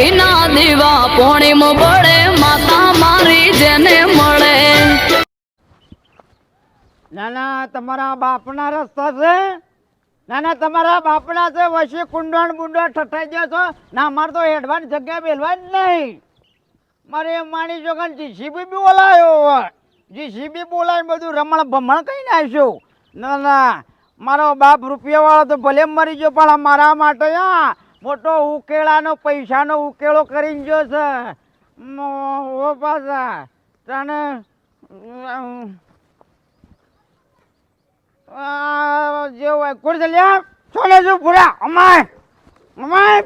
ઘીના દીવા પોણીમ પડે માતા મારી જેને મળે. નાના, તમારા બાપના રસ્તા છે? નાના, તમારા બાપના છે? વચ્ચે કુંડણ બુંડણ ઠઠાઈ ગયો છો? ના અમારે તો હેડવાની જગ્યા બેલવા જ નહીં. મારે એમ માની જો કે જીસીબી બી બોલાયો હોય. જીસીબી બોલાવીને બધું રમણ ભમણ કઈ નાખ્યું. ના ના મારો બાપ રૂપિયાવાળો તો ભલે મરી ગયો, પણ મારા માટે હા મોટો ઉકેળાનો પૈસાનો ઉકેળો કરીને જો છે. પાછા. તને જે હોય છોડે છું અમાય અમાય.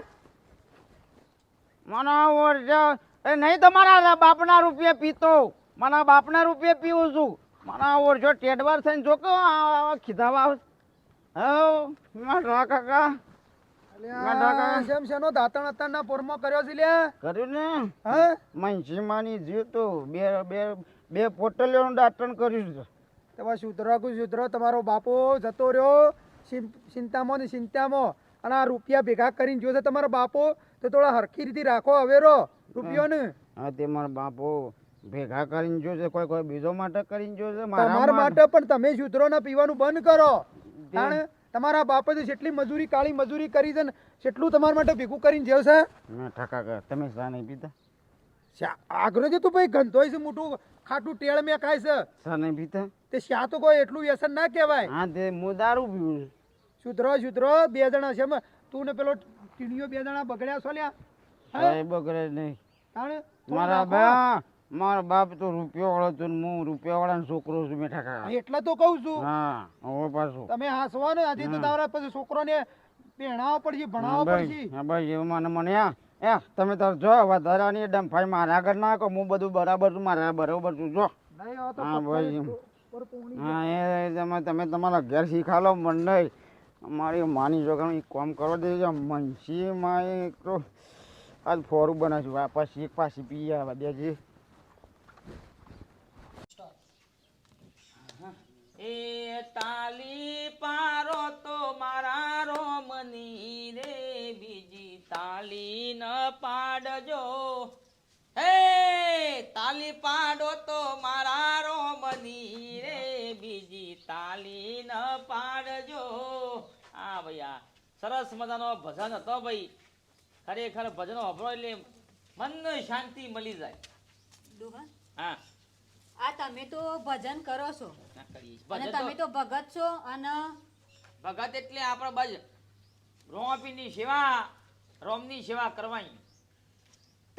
મને ઓરજો એ નહીં તમારા બાપના રૂપિયા પીતો. મારા બાપના રૂપિયા પીવું છું. મને ઓરજો ટેડવાર થઈને જો કે ખીધાવા હવ, મારા કાકા. ગાંડા શેનો દાંતણ અત્યારના પોરમાં કર્યો છે લ્યા? કર્યું ને? હા? મનસીમાની જીવ તો બે બે બે પોટલીઓનું દાંતણ કર્યું છે. તમારે સુધરો કુ સુધરો તમારો બાપો જતો રહ્યો ચિંતામાં ને ચિંતામાં. અને આ રૂપિયા ભેગા કરીને જોશે તમારો બાપો તો થોડા હરખી રીતે રાખો હવેરો રૂપિયોને. હા તે મારા બાપો ભેગા કરીને જોશે કોઈ કોઈ બીજો માટે કરીને જોશે મારા માટે પણ તમે સુધરો ના પીવાનું બંધ કરો. તાણે તમારા બાપે તો જેટલી મજૂરી કાળી મજૂરી કરી છે ને જેટલું તમારા માટે ભેગું કરીને જેવશે ના ઠકા તમે સા નહીં પીતા આગળ જે તું ભાઈ ગંધોય છે મોટું ખાટું ટેળ મેં ખાય છે. શા નહીં પીતા તે શા તો કોઈ એટલું વ્યસન ના કહેવાય? હા તે હું દારૂ પીવું સુધરો સુધરો બે જણા છે તું ને પેલો ટીણીઓ બે જણા બગડ્યા છો લ્યા? બગડે નહીં. મારા રાખો. મારો બાપ તો રૂપિયો વાળો હતો ને હું રૂપિયા વાળાનો છોકરો છું મેઠા કાકા એટલે તો કહું છું. હા હવે પાછું. તમે હાસવાનો આજે તો. તારા પછી છોકરોને ભણાવવો પડશે ભણાવો પડશે. હા ભાઈ એવું મને મને આ એ તમે તાર જો વધારાની ડંફાઈ મારા આગળ નાખો હું બધું બરાબર છું મારા બરાબર છું જો. હા, ભાઈ, હા એ તમે તમે તમારા ઘેર શીખાલો મન મારી માની જો એક કામ કરો દેજો મનસીમાં એક તો આજ ફોરું બનાવ્યું આ પાછી એક પાછી પી આવવા દેજે. એ તાલી પારો તો મારા રોમની રે બીજી તાલી ન પાડજો. હે તાલી પાડો તો મારા રોમની રે બીજી તાલી ન પાડજો. આ ભાઈ આ સરસ મજાનો ભજન હતો ભાઈ. ખરેખર ભજનો હભરો એટલે મનને શાંતિ મળી જાય. હા. આ તમે તો ભજન કરો છો. અને તમે તો ભગત છો અને ભગત એટલે આપણે બસ રોમપીની સેવા રોમની સેવા કરવાની.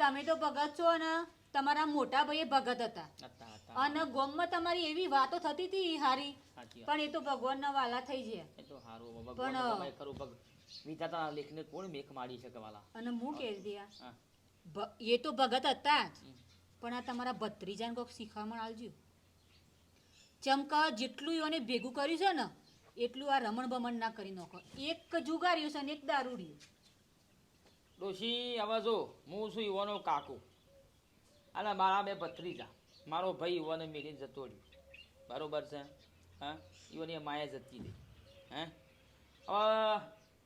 તમે તો ભગત છો અને તમારા મોટા ભાઈ ભગત હતા. અને ગોમમાં તમારી એવી વાતો થતી હતી હારી. પણ એ તો ભગવાનના વાલા થઈ ગયા. એ તો હારું પણ, ખરું. વિધાતા લેખને કોણ મેખ મારી શકે વાલા? અને હું કહી દિયા એ તો ભગત હતા જ. પણ આ તમારા ભત્રીજાને કોઈક શીખવામાં આલજો. ચમકા જેટલું એને ભેગું કર્યું છે ને, એટલું આ રમણ બમણ ના કરી નાખો. એક જુગાર્યું છે ને, એક દારૂડ્યું. ડોશી હવે જો, હું છું યુવાનો કાકુ. અને મારા બે ભત્રીજા. મારો ભાઈ યુવાને મેળીને જતો રહ્યો. બરોબર છે? હા? યુવાની માયા જતી રહી. હે? હવે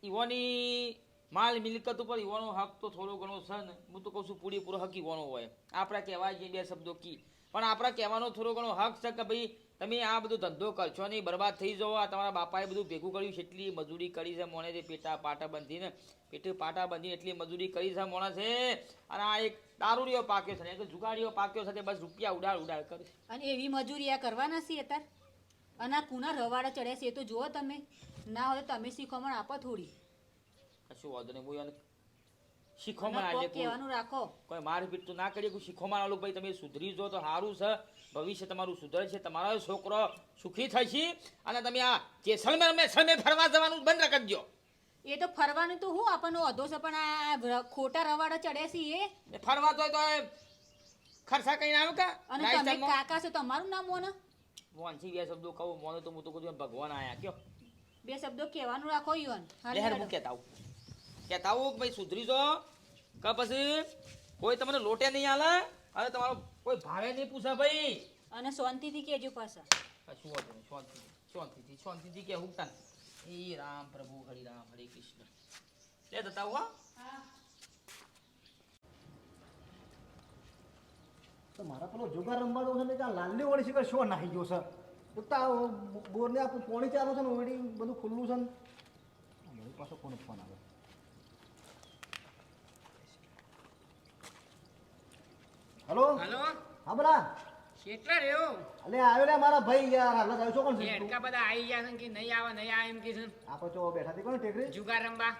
યુવાની માલ મિલકત ઉપર યુવાનો હક તો થોડો ઘણો છે ને. હું તો કહું છું, પૂરેપૂરો હક યુવાનો હોય. આપણા કહેવાય છે બે શબ્દો કી. પણ આપણા કહેવાનો થોડો ઘણો હક છે કે ભાઈ, તમે આ બધો ધંધો કરશો નહીં, બરબાદ થઈ જાઓ આ તમારા બાપાએ બધું ભેગું કર્યું છે, એટલી મજૂરી કરી છે મોણે છે પેટા પાટા બંધીને. પેટે પાટા બંધીને એટલી મજૂરી કરી છે મોણે છે અને આ એક દારૂડીઓ પાક્યો છે એક જુગાડીઓ પાક્યો છે બસ રૂપિયા ઉડાડ ઉડાડ કરે છે. અને એવી મજૂરી આ કરવાના છીએ અત્યારે? અને આ કુના રવાડા ચડ્યા છે, એ તો જુઓ તમે. ના હોય તમે તમે પણ આપો થોડી. કશું વાંધો નહીં હું એને શીખોમાં આજે કહેવાનું રાખો. કોઈ મારપીટ તો ના કરીએ કોઈ શીખોમાં આલું ભાઈ તમે સુધરી જો તો સારું છે. ભવિષ્ય તમારું સુધરે છે. તમારો છોકરો સુખી થશે અને તમે આ જેસલમેર મેસલમેર ફરવા જવાનું બંધ રાખજો. એ તો ફરવાનું તો હું આપણને અધો છે પણ આ ખોટા રવાડા ચડે છે એ. ફરવા તો તો ખર્ચા કઈ ના કા? અને તમે કાકા છો તમારું નામ મોન? મોહનસિંહ બે શબ્દો કહું મોને તો હું તો કહું ભગવાન આયા કયો? બે શબ્દો કહેવાનું રાખો યોન હાલ હું કહેતા આવું કહેતા આવું કે ભાઈ સુધરી જો કે પછી કોઈ તમને લોટે નહીં આલે? અને તમારો કોઈ ભાવે નહીં પૂછે ભાઈ. અને શાંતિથી કહેજો પાછા. વાંધો નહીં શાંતિથી શાંતિથી શાંતિથી કે હું તાન. એ રામ પ્રભુ હરિ રામ હરે કૃષ્ણ. લે જતા આવું હા. તો મારા પેલો રમવા રમવાનો છે ને ત્યાં આ લાલની વળી શિખર શો નાહી ગયો છે? ઉતા બોરને આપણું પોણી ચાલુ છે ને ઓડી બધું ખુલ્લું છે ને. મારી પાસે કોનો ફોન આવે? હલો? હલો? હા બોલા. કેટલા રહ્યો? અલે આવ્યો લે મારા ભાઈ યાર. હાલ આવ્યો છો કોણ છે? હેડકા બધા આવી ગયા છે કે નહીં આવે નહીં આવે એમ કે છે આપણે તો બેઠા હતી કોણ ટેકરી? જુગાર રંબા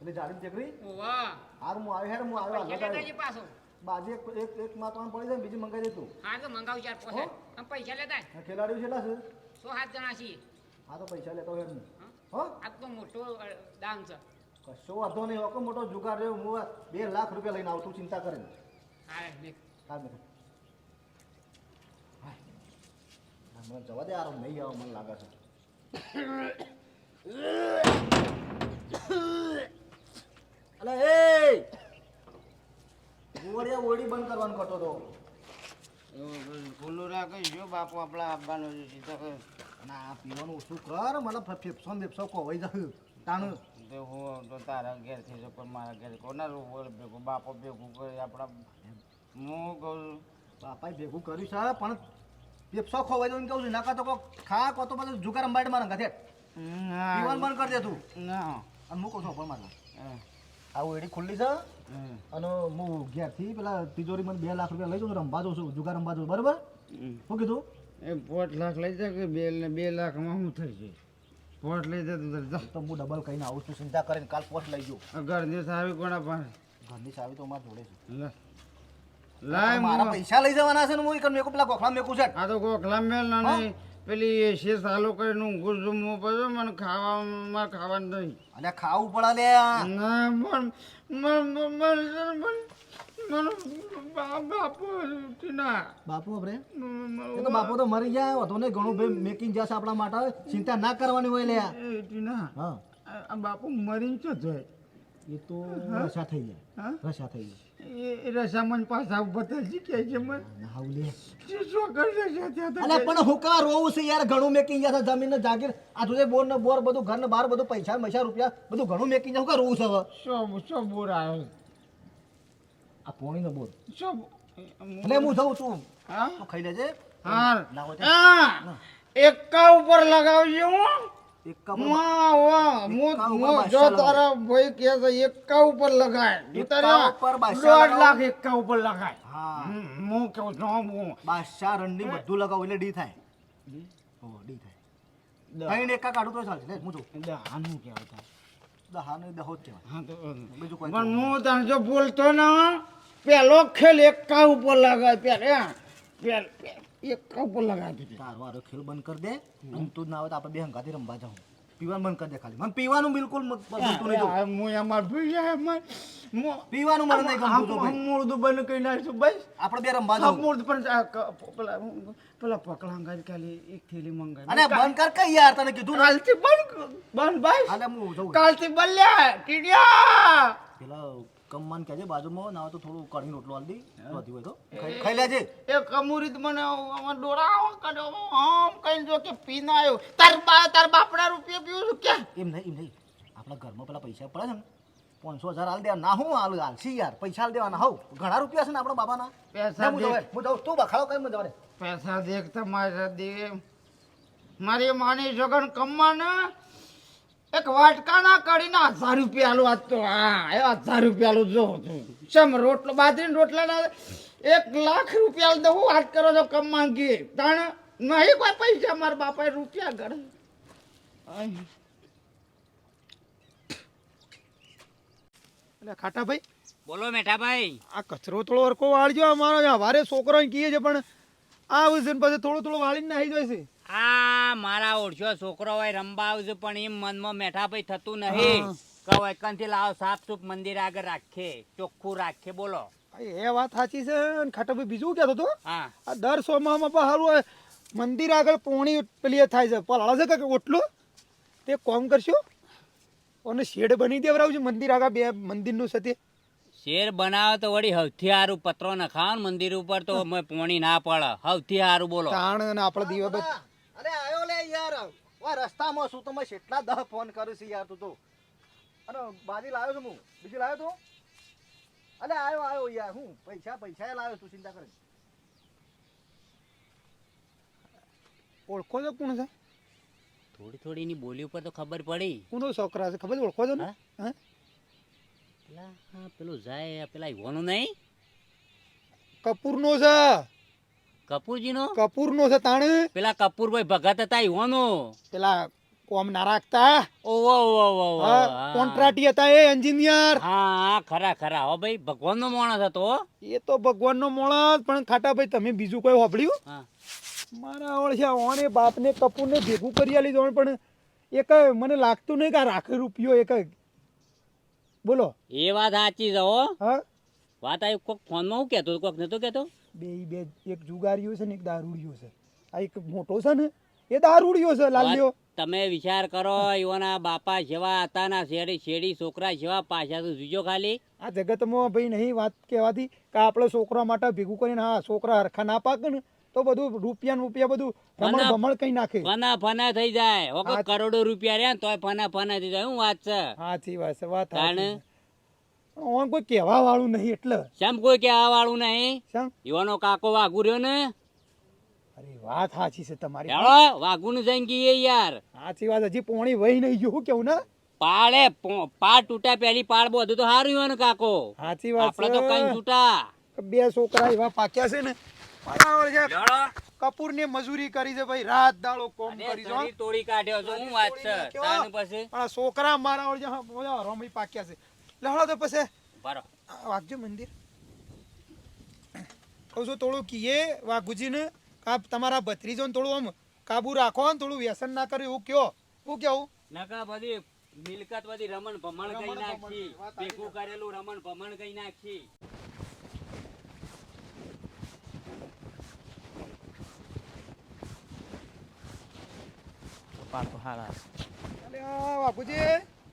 એટલે જાડી ટેકરી? ઓવા હાર હું આવ્યો હેડ હું આવ્યો. હાલ આવ્યો. પાછો બાજુ એક એક એક માં ત્રણ પડી જાય ને બીજી મંગાવી દે તું. હા તો મંગાવું ચાર પોસે આમ પૈસા લેતા. ખેલાડીઓ છેલા છે. સો સાત જણા છીએ. હા તો પૈસા લેતો હોય એમ હો? આ તો મોટો દામ છે. કશો વાંધો નહીં હોકો મોટો જુગાર રહ્યો. હું બે લાખ રૂપિયા લઈને આવતું ચિંતા કરે. હા હા મેં મને જવા દે આરો નહીં આવો મને લાગે છે. અલે એ! ગોળિયા ઓડી બંધ કરવાનું કટો તો ખુલ્લું રાખે જો બાપુ આપણા આપવાનું છે સીધો કે અને આ પીવાનું ઓછું કર મને ફેફસો ને ફેફસો કોવાઈ જાય તાણું. તો હું તો તારા ઘેરથી પણ મારા ઘેર કોના ભેગું બાપો ભેગું કરી આપણા હું બાપાએ ભેગું કર્યું છે પણ પેપ્સો ખોવાઈ દઉં કહું છું. નાકા તો કોક ખા કો તો બધું જુગાર અંબાડી મારા ગાથે પીવાનું બંધ કરી દે તું. અને મૂકો છો પણ મારા. આવું એડી ખુલ્લી છે. અને હું ઘેરથી પેલા તિજોરીમાં બે લાખ રૂપિયા લઈ જાઉં રમવા જાઉં છું જુગાર રમવા જાઉં બરાબર? શું કીધું? એ પોટ લાખ લઈ જાય કે બે બે લાખમાં શું થઈ છે પોટ લઈ જાય તું જા. તો હું ડબલ કહીને આવું છું ચિંતા કરીને કાલ પોટ લઈ જાઉં ઘરની સારી કોના પાસે? ઘરની ચાવી તો મારા જોડે છે. લા. લાય મારા પૈસા લઈ જવાના છે ને હું એક મેકું પેલા ગોખલા મેકું છે. આ તો કોકલા મેલ નહીં. પેલી એસી સાલો કરીને હું પછી મને ખાવામાં ખાવાનું નહીં. અને ખાવું પડે લે ના મન મન મન મન મન બાપુ ના. બાપુ આપણે? તો બાપુ તો મરી જાય તો નહીં ઘણું ભાઈ મેકિંગ જશે આપણા માટે. ચિંતા ના કરવાની હોય લે ટીના હા. બાપુ મરી જાય? એ તો રસા થઈ જાય. રસા થઈ જાય. એ- રસા મન પાછા બતાજી કે છે મન. ના શું કરશે છે ત્યાં અલે પણ હું કા રોવું છે યાર? ઘણું મેકિંગ જશે જમીન ને જાગીર. આ જોજે બોર ને બોર બધું ઘર ને બહાર બધું પૈસા પૈસા રૂપિયા બધું ઘણું મેકી હું કા રોવું છે હવે? શું શું બોર આવ્યો આ પોણી નો બોર. શું એટલે હું જઉં છું. હા? તું ખાઈ લેજે. હા. હા એકા ઉપર લગાવજો હું. બોલતો ના પેલો ખેલ એકા ઉપર લગાય. પેલ. એકા ઉપર લગાય દીધી. તારો આરો ખેલ બંધ કરી દે. અને તું ના આવે તો આપણે બે હંગાથી રમવા જાઉં. પીવાનું બંધ કરી દે ખાલી. મને પીવાનું બિલકુલ ગમતું નહીં. હું અમાર ભાઈ એમાં પીવાનું મને નહીં ગમતું ભાઈ. મૂળદું બંધ કરી નાખશું બસ. આપણે બે રમવા જાઉં. મૂળ પણ પેલા પેલા પકડા અંગાજ ખાલી એક થેલી મંગાવી. અને બંધ કર કઈ યાર તને કીધું કાલથી બંધ બંધ હું જઉં. કાલથી બલ્યા ટીડિયા પેલા કમવાન કહેજે બાજુમાં ના હોય તો થોડું કઢી રોટલો આલ દી વધી હોય તો. ખાઈ લેજે. એ કમુરીત મને આમાં દોરાવો કર્યો આમ કઈ જો કે પીને આવ્યો. તાર બા તાર બાપડા રૂપિયા પીવું છું કે એમ નહીં એમ નહીં. આપણા ઘરમાં પેલા પૈસા પડે છે ને. પાંચસો હજાર હાલ દેવા ના હું હાલ હાલશી યાર. પૈસા હાલ દેવાના. હવ ઘણા રૂપિયા છે ને આપણા બાબાના પૈસા હું જાઉં તું બખાડો કઈ મજા પૈસા દેખ તમારા દે. મારી માની જગન કમવાના એક વાટકાના કાઢીને હજાર રૂપિયા આલું આજ તો હા એ હજાર રૂપિયા આલું જો ચમ રોટલો બાજરીના રોટલાના એક લાખ રૂપિયા દઉં હું વાત કરો છો કમ માંગી તાણ નહીં કોઈ પૈસા મારા બાપાએ રૂપિયા ઘર. એટલે ખાટાભાઈ બોલો મેઠાભાઈ. આ કચરો થોડો હરકો વાળજો અમારો હવારે છોકરો કીએ છે પણ આ આવશે ને પછી થોડો થોડો વાળીને નાહી જાય છે. આ મારા ઓળખ્યો છોકરો હોય રમવા આવશે પણ એમ મનમાં મેઠા ભાઈ થતું નહીં. કહો કંથી લાવો સાફ સુફ મંદિર આગળ રાખે ચોખ્ખું રાખે બોલો. એ વાત સાચી છે. ખાટાભાઈ બીજું કહેતો હતો? હા. આ દર સોમામાં પણ સારું હોય. મંદિર આગળ પોણી પેલી થાય છે. પલાળે છે કે ઓટલું? તે કોમ કરશો. અને શેડ બની દેવરાવજો મંદિર આગળ બે મંદિરનું છે તે. શેર બનાવો તો વળી સૌથી સારું પત્રો નખાવ ને મંદિર ઉપર તો મેં પોણી ના પડે. સૌથી સારું બોલો. તાણ અને આપણે દીવા યાર. ઓ રસ્તામાં શું તમે કેટલા દહ ફોન કરું છું યાર તું તો. અને બાજી લાવ્યો છું હું. બીજું લાવ્યો તો? અરે આવ્યો આવ્યો યાર. હું પૈસા પૈસા લાવ્યો તું ચિંતા કરે. ઓળખો છો કોણ છે? થોડી થોડી એની બોલી ઉપર તો ખબર પડી. કોનો છોકરા છે? ખબર ઓળખો છો ને? હા? પેલા હા પેલું જાય પેલા ઈવોનું નહીં? કપૂરનો છે. કપૂરજીનો? કપૂરનો છે તાણે. પેલા કપૂરભાઈ ભગત હતા યુવાનો પેલા કોમ ના રાખતા. ઓવો ઓવો ઓવો કોન્ટ્રાટી. હતા એ એન્જિનિયર. હા ખરા ખરા. હો ભાઈ ભગવાનનો માણસ હતો એ તો ભગવાનનો માણસ પણ ખાટા ભાઈ તમે બીજું કોઈ હોભળ્યું? મારા ઓળખ્યા ઓને બાપને કપૂરને ભેગું કરી આલી દો પણ એક મને લાગતું નહીં કે આ રાખે રૂપિયો એક. બોલો. એ વાત સાચી છે હો. વાત આવી કોક ફોનમાં હું કહેતો કોક નતો કહેતો? બે બે એક જુગારીઓ છે ને એક દારૂડિયો છે. આ એક મોટો છે ને એ દારૂડિયો છે લાલ્યો તમે વિચાર કરો એવાના બાપા જેવા હતા ના શેરી શેરી છોકરા જેવા પાછા તો જોજો ખાલી. આ જગતમાં ભાઈ નહીં વાત કહેવાતી કે આપણે છોકરા માટે ભેગું કરીને હા છોકરા હરખા ના પાકે ને તો બધું રૂપિયા રૂપિયા બધું રમણ ભમણ કઈ નાખે. ફના ફના થઈ જાય. કરોડો રૂપિયા રહ્યા તોય ફના ફના થઈ જાય. હું વાત છે? સાચી વાત છે વાત ઓન કોઈ કહેવા વાળું નહીં એટલે. શેમ કોઈ કહેવા વાળું નહીં? શેમ? યુવાનો કાકો વાઘુ રહ્યો ને? અરે વાત સાચી છે તમારી. હેળો વાઘુ નું જઈને ગઈએ યાર. સાચી વાત હજી પોણી વહી નહીં ગયું કેવું ને? પાળે પાળ તૂટા પેલી પાળ બધું તો સારું યુવાનો કાકો. સાચી વાત આપણે તો કઈ તૂટા. બે છોકરા એવા પાક્યા છે ને. કપૂર ને મજૂરી કરી છે ભાઈ રાત દાડો કોમ કરી છે તોડી કાઢ્યો છે હું વાત છે? કેવો? પછી? પણ છોકરા મારા બોલો રમી પાક્યા છે. લહડો તો પછી બરો વાગજો મંદિર. કહું છું થોડું કીએ વાઘુજીને કા તમારા ભત્રીજોને થોડું આમ કાબુ રાખો ને થોડું વ્યસન ના કર્યું એવું કયો. હું કેવું નકા બધી મિલકત બધી રમણ ભમણ કઈ નાખી. ભેગું કરેલું રમણ ભમણ કઈ નાખી. પાછો હારા. અલે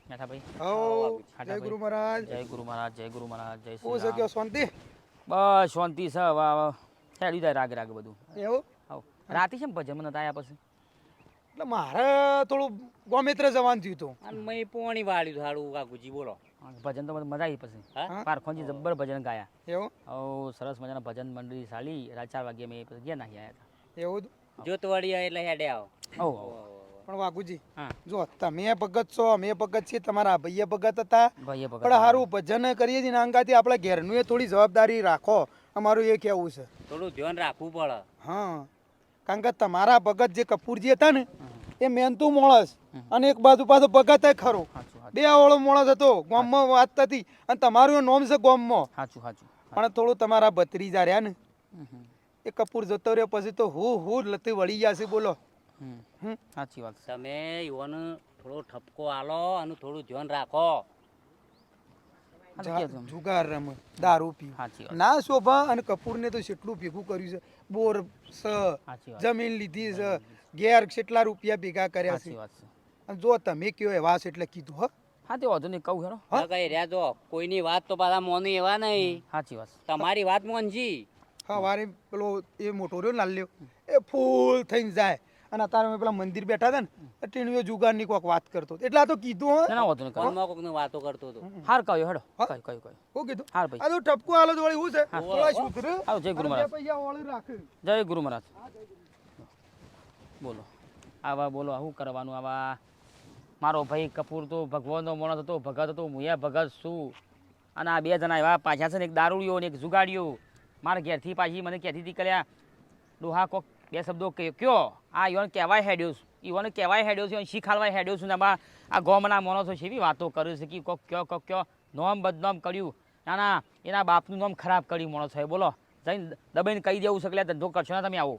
આ વાઘુજી મેઠા ભાઈ હો ખાટા જય ગુરુ મહારાજ. જય ગુરુ મહારાજ જય ગુરુ મહારાજ જય હું છે કયો શાંતિ? બસ શાંતિ છે હવે હવે. હેડી જાય રાગ રાગ બધું. એવું? આવ રાતે છે ને ભજન? મને આયા પછી. એટલે મારે થોડું ગોમિત્ર જવાનું થયું હતું. અને મેં પોણી વાળ્યું સારું કાકુજી બોલો. ભજન તો મને મજા આવી પછી? પારખોનજી જબ્બર ભજન ગાયા. એવું? ઓ સરસ મજાના ભજન મંડળી સાલી રાત ચાર વાગે મેં ગયા નાખી આવ્યા એવું જ. જોતવાડી એટલે હેડે આવો. ઓ પણ વાઘુજી જો તમે ભગત છો અમે ભગત છીએ તમારા ભાઈએ ભગત હતા. પણ સારું ભજન કરીએ છીએ ને અંગાથી આપણે ઘેરનું એ થોડી જવાબદારી રાખો. અમારું એ કેવું છે. થોડું ધ્યાન રાખવું પડે. હા. કારણ કે તમારા ભગત જે કપૂરજી હતા ને એ મહેનતું માણસ અને એક બાજુ પાછો ભગત ખરો. બે ઓળો માણસ હતો ગામમાં વાત હતી અને તમારું એ નોમ છે ગામમાં. સાચું સાચું. પણ થોડું તમારા ભત્રીજા રહ્યા ને એ કપૂર જતો રહ્યો પછી તો હું હું લતી વળી ગયા છે બોલો. સાચી વાત તમે યુવાનો થોડો ઠપકો આલો અને થોડું ધ્યાન રાખો. હા. જુગાર રમ દારૂ પી ના શોભા અને કપૂરને તો કેટલું ભેગું કર્યું છે બોર જમીન લીધી છે ગેર કેટલા રૂપિયા ભેગા કર્યા છે? અને જો તમે કયો એ વાસ એટલે કીધું હો? હા તે વાંધો નહીં કહું હેરો હા? કઈ રહ્યા જો કોઈની વાત તો પાછા મોની એવા નહીં. સાચી વાત તમારી વાત મોનજી સવારે પેલો એ મોટો રહ્યો લાલ્યો એ ફૂલ થઈને જાય. અને અત્યારે અમે પેલા મંદિર બેઠા હતા ને ટીણીઓ જુગારની કોઈક વાત કરતો હતો. એટલે આ તો કીધું હો ના હોતું કહું ફોનમાં વાતો કરતો હતો. હાર કયો હેડો. કયો કયો કયો હું કીધું? હાર ભાઈ. આ તો ટપકો હાલો તો વળી શું છે? હા. થોડા સુધરે આવો જય ગુરુ મહારાજ. પૈસા વાળું રાખે. જય ગુરુ મહારાજ. બોલો. આવા બોલો શું કરવાનું આવા? મારો ભાઈ કપૂર તો ભગવાનનો માણસ હતો ભગત હતો મુયા ભગત શું અને આ બે જણા એવા પાછા છે ને એક દારૂડિયો ને એક જુગાડીયો. મારા ઘેરથી પાછી મને ક્યાંથી નીકળ્યા? ડોહા કોક બે શબ્દો કયો. આ યોન કહેવાય હેડ્યો છું. કહેવાય હેડ્યો છું શીખાડવાય હેડ્યો ને આમાં આ ગોમના માણસો છે એવી વાતો કરે છે કે કોક કયો કોક કયો, નોમ બદનામ કર્યું. ના ના, એના બાપનું નામ ખરાબ કર્યું મોણસો એ બોલો. જઈને દબાઈને કહી દેવું છે ધંધો કરશો ને તમે આવો.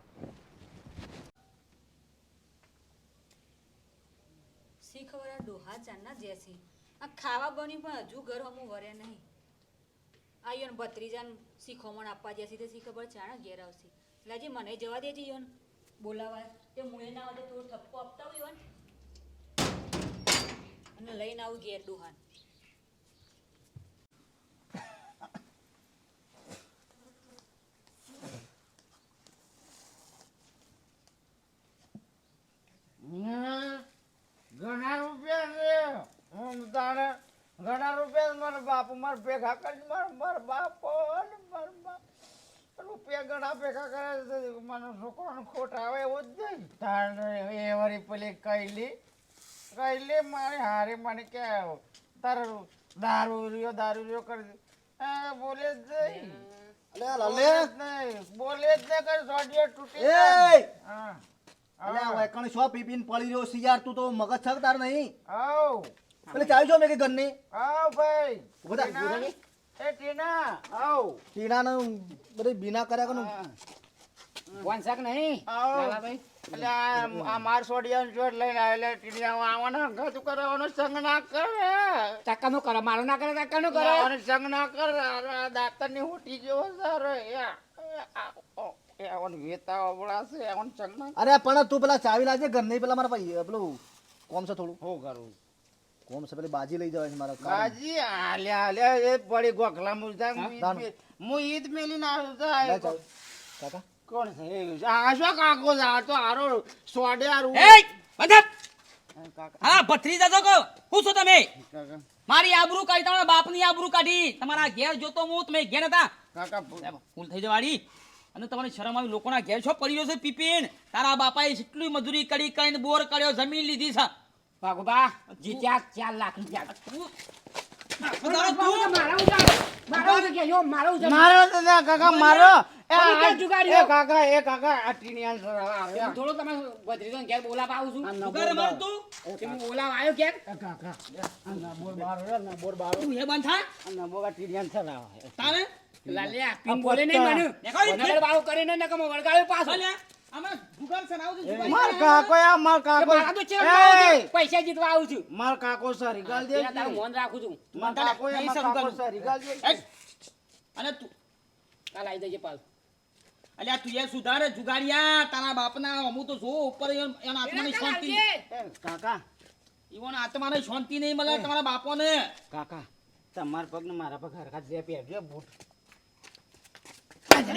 શી ડોહા ચારના જેસી. આ ખાવા બની પણ હજુ ઘર હમું વરે નહીં. આ યોન ભત્રીજાન શીખોમણ આપવા જશે તે શી ખબર ચાણા ઘેર આવશે. લાજી મને જવા દેજે યોન બોલાવા. તે મુએ ના આવે તો ઠપકો આપતા હોય યોન અને લઈને આવું ઘેર દુહાન ઘણા રૂપિયા છે. હું તારે ઘણા રૂપિયા મારા બાપ, મારા ભેગા કરી મારા મારા બાપ મારા બાપ રૂપિયા ગણા ભેગા કરે છે મને છોકરાને ખોટ આવે એવું જ નહીં તાર એ વળી પેલી કૈલી કૈલી મારી હારે મને કે તાર દારૂ રહ્યો દારૂ રહ્યો કરી. એ બોલે જ નહીં. અલે બોલે જ નહીં. બોલે જ નહીં કે સોડિયો તૂટી એ! હા. અલે વેકણ શો પી પડી રહ્યો છે યાર તું તો મગજ છક તાર નહીં. આવ પેલે ચાવી મેં કે ઘરની? આવ ભાઈ. બધા એ ટીના. આવ ટીણાને બધી બીના કર્યા કનું વંશક શાક નહીં? આવ. લાલાભાઈ એટલે આ માર સોડિયા જોડ લઈને આવેલા ટીડિયા આવવાનો ઘાતું કરવાનો સંગ ના કરે. ટક્કાનું કરે મારું ના કરે ટક્કાનું કરે? અને સંગ ના કરે. આ દાંતરની હોટી જેવો સારો અરે પણ તું પેલા ચાવી લાગે ઘર નહીં પેલા મારા ભાઈ પેલું કોમ છે થોડું. હો કરું? કોમ છે પેલી બાજી લઈ જવાય છે મારા બાજી? આલ્યા આલ્યા એ પડી ગોખલા મુજતા દાનું. હું ઈદ મેલી ના તો લે કાકા? કોણ છે? આ શું કાકો છે? આ તો આરો સોડે આરો. એ બધા હા ભત્રીજા જો કહો હું છો તમે? મારી આબરૂ કાઢી તમારા બાપની આબરૂ કાઢી. તમારા ઘેર જોતો હું તમે ઘેર હતા કાકા ફૂલ થઈ જવાડી. અને તમારી શરમ આવી લોકોના ઘેર છો પડી રહ્યો છે પીપીન. તારા બાપાએ એટલી મજૂરી કરી કરીને બોર કર્યો જમીન લીધી છે. ભાગુબા જીત્યા ચાર લાખ રૂપિયા મારો કાકા મારો. એ કાકા એ કાકા આ ટીનિયાન સર આવ્યા. થોડો તમે ભત્રીજો ઘેર બોલાવા આવું છું. તું? તમે બોલાવા આવ્યો ઘેર? કાકા આ નંબર બારો ના બોર બારો. તું એ બંધ થા. નંબર આ ટીનિયાન સર આવ્યા. તારે? લાલિયા આ પીન બોલે નહીં. મને કરીને નકમ વળગાડ્યો પાછો? આમાં માર કાકો આ માર કાકો. પૈસા જીતવા આવું છું. માર કાકો સર ગાલ દે તારું મોન રાખું છું. માર કાકો એ નહીં માર કાકો. સર ગાલ દે અને તું કાલ આવી જજે પાલ. અલ્યા તું એ સુધારે જુગાડિયા તારા બાપના અમુ તો જો ઉપર એન- આત્માની શાંતિ. કાકા. ઈવોના આત્માને શાંતિ નહીં મળે તમારા બાપોને. કાકા તમાર પગને મારા પગ હરખા જે પહેરજો બૂટ.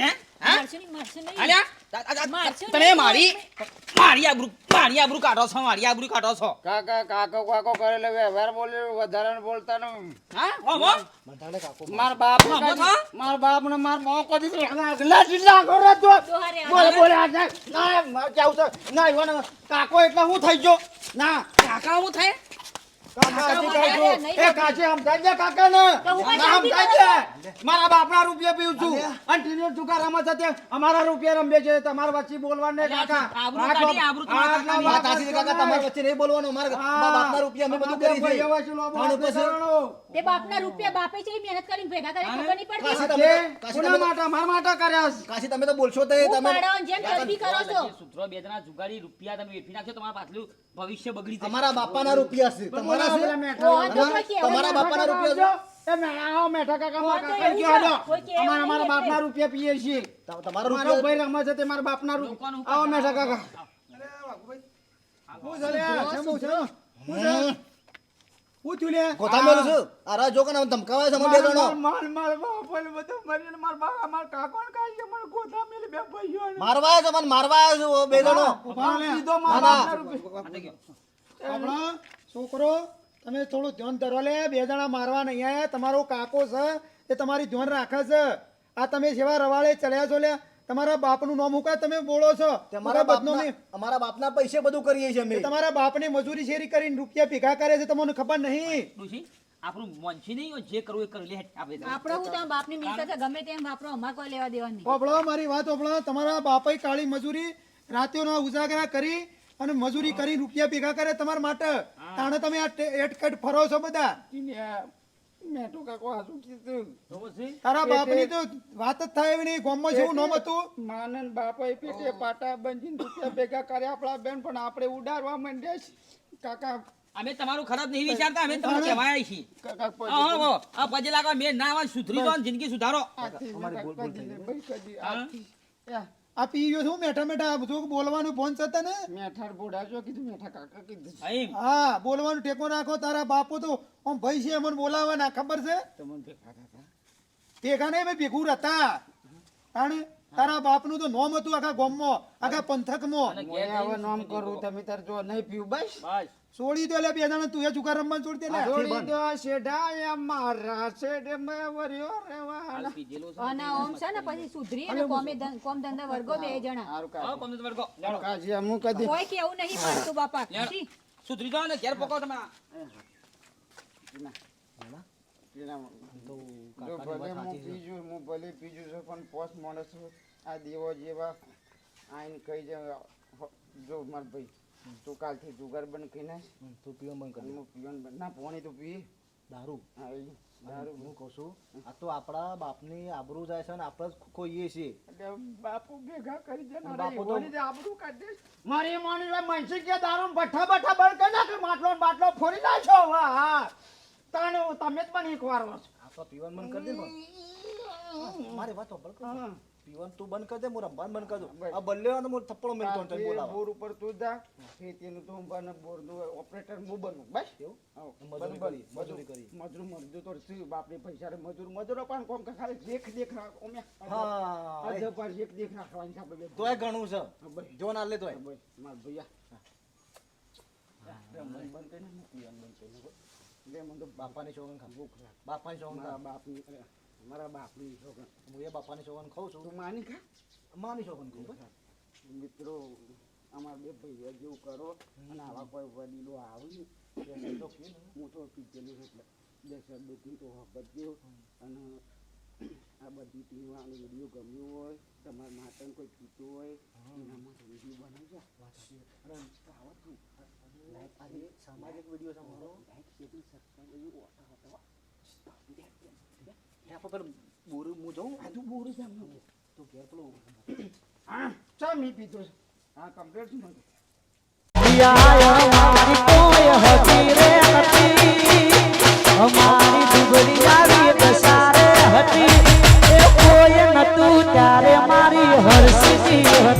હે? તા- તા- તા- તને મારી મારી આબરૂ મારી આબરૂ કાઢો છો મારી આબરૂ કાઢો છો. કાકા કાકો કાકો કરેલો વ્યવહાર બોલે વધારે બોલતા નો હા? હો હો કાકો માર બાપ હા, બોલ હા. માર બાપ ને માર મો કો દીધી અગલા જીલા કરો તો. દોહારે આ બોલે બોલે આ ના ના કેવું છે ના કાકો એટલે હું થઈ ગયો. ના. કાકા હું થાય? ને. મારા રૂપિયા પીવું છું. અને ટીનો અમારા રૂપિયા રમે છે. તમારા વચ્ચે બોલવાનું તમારા વચ્ચે નહીં બોલવાનું. રૂપિયા અમે બધું કરી રૂપિયા બાપે છે મહેનત કરીને ભેગા કરે ખબર નહીં પડતી? કાશી તમે- કાશી કોના માટે? મારા માટે કર્યા છે. કાશી તમે તો બોલશો તો તમે જેમ ચરબી કરો છો. સુધરો બે જણા જુગાડી રૂપિયા તમે વેઠી નાખશો તમારા પાછલું ભવિષ્ય બગડી તમારા અમારા બાપાના રૂપિયા છે. તમારા બોલાવો છે? તમારા બાપાના રૂપિયા. મારવા છે? મને મારવા આવ્યા છે બે જણો છોકરો તમે થોડું ધ્યાન ધરો લે બે જણા મારવા નહીં આવ્યા તમારો કાકો છે એ તમારી ધ્યાન રાખે છે. આ તમે જેવા રવાળે ચડ્યા છો લે તમારા બાપનું નામ હું તમે બોલો છો? તમારા? બાપના અમારા બાપના પૈસે બધું કરીએ છીએ અમે. તમારા બાપને મજૂરી શેરી કરીને રૂપિયા ભેગા કરે છે તમને ખબર નહીં? આપણું મોનછી નહીં જે કરવું એ કરી લે આપણે આપણો હું તમારા બાપની મિલકત ગમે તેમ વાપરો અમારે કોઈ લેવા દેવા નહીં મારી વાત ઓભળો તમારા બાપે કાળી મજૂરી રાત્યોના ઉજાગરા કરી અને મજૂરી કરી રૂપિયા ભેગા કરે તમારા માટે. તાણે તમે આ એટકટ ફરો છો બધા. મેઠું કાકો હાચું કીધું. તારા બાપની તો વાત જ થાય એવી નહીં ગોમમાં જેવું નામ હતું. માનન બાપાએ પેટે પાટા બંધીને રૂપિયા ભેગા કર્યા આપણા બેન પણ આપણે ઉડાડવા માંડ્યા કાકા અમે તમારું ખરાબ નહીં વિચારતા અમે તમને છીએ. આ પજે લાગવા મેં ના આવે સુધરી જાઓ જિંદગી સુધારો. આ પી ગયો છું મેઠા મેઠા બધું બોલવાનું ફોન છે ને મેઠા બોડા જો કીધું મેઠા કાકા કીધું હા બોલવાનું ટેકો રાખો તારા બાપુ તો આમ ભાઈ છે મને બોલાવવાના ખબર છે? તમને ભેગા કાકા ભેગા નહીં ભાઈ ભેગું રહેતા. તાણે તારા બાપનું તો નોમ હતું આખા ગામમાં આખા પંથકમાં. માં હવે નામ કરું તમે તાર જો નહીં પીવું બસ. બસ. છોડી દો લે બે જણા તું એ જુગાર રમવાનું છોડી દે લે. છોડી દો શેઢા એ મારા શેઢે મે વર્યો રેવા અને ઓમ છે ને પછી સુધરી અને કોમે કોમ ધંધા વર્ગો બે જણા. હા કોમ ધંધા વર્ગો. કાઢી અમુક કદી કોઈ કેવું નહીં પડતું બાપા. સુધરી જાઓ ને ઘેર પકાવો તમે જો ભલે હું ભલે પીજું છું પણ પોસ્ટ માણસ છું. આ દેવો જેવા આઈને કહી જાય જો મારા ભાઈ. તું કાલથી જુગાર બંધ કરી નાખ તું પીવન બંધ કરી પીવાનું બંધ ના પોણી તો પી. દારૂ. હા એ દારૂ. હું કહું છું આ તો આપણા બાપની આબરૂ જાય છે ને આપણે ખોઈએ છીએ. એટલે બાપુ ભેગા કરી દે ને આબરૂ કાઢી દે. મારી માની મનસી કે દારૂ બઠા ભઠ્ઠા બંધ કરી નાખે માટલો માટલો ફોડી નાખ્યો હા હા. તાણે તમે જ પણ એક વાર આ તો પીવન બંધ કરી દે મારે વાત સાંભળ. પીવાનું તું બંધ કરી દે હું રમવાનું બંધ કરી દઉં આ બલ્લે મોર થપ્પડો મેલતો ને તને બોર ઉપર તું જા ખેતીનું તું પણ બોરનું ઓપરેટર હું બનું. બસ. એવું મજૂરી કરી, મજૂરી કરી. મજૂર મજૂર તો શું? બાપને પૈસા રે મજૂર મજૂરો પણ કોમ કે ખાલી દેખ દેખ રાખ. ઓમે હા. અજબ પર દેખ દેખ રાખવાની છે. તોય ઘણું છે. જો ના લે તોય. માર ભૈયા. રમવાનું બંધ કરીને આવાનું બંધ કરીને. તો બાપાની સોગન ખા. બાપાની સોગન ખા. બાપની મારા બાપની છોકરા હું એ બાપાની સોગન ખાઉં છું. તું માની ખા? માની સોગન ખાઉં. મિત્રો અમારા બે ભાઈઓ જેવું કરો. અને આવા કોઈ વડીલો આવી હું તો પીધેલું એટલે બે શબ્દથી તો બધ્યો અને આ બધી પીવાનું વીડિયો ગમ્યું હોય તમારા માટે કોઈ પીતું હોય એના માટે વીડિયો બનાવજો. સામાજિક વીડિયો છે મારો લાઈક શેર સબસ્ક્રાઈબ એવું આપણે પેલું બોરું હું જાઉં આજુ બોરું છે એમનું તું ઘેર પેલું હા ચા મી પીધો છે. હા કમ્પ્લીટ છું અમારી દુબળી આવી દસારે હતી. એ કોઈ નતું ત્યારે મારી હર્ષિ હતી.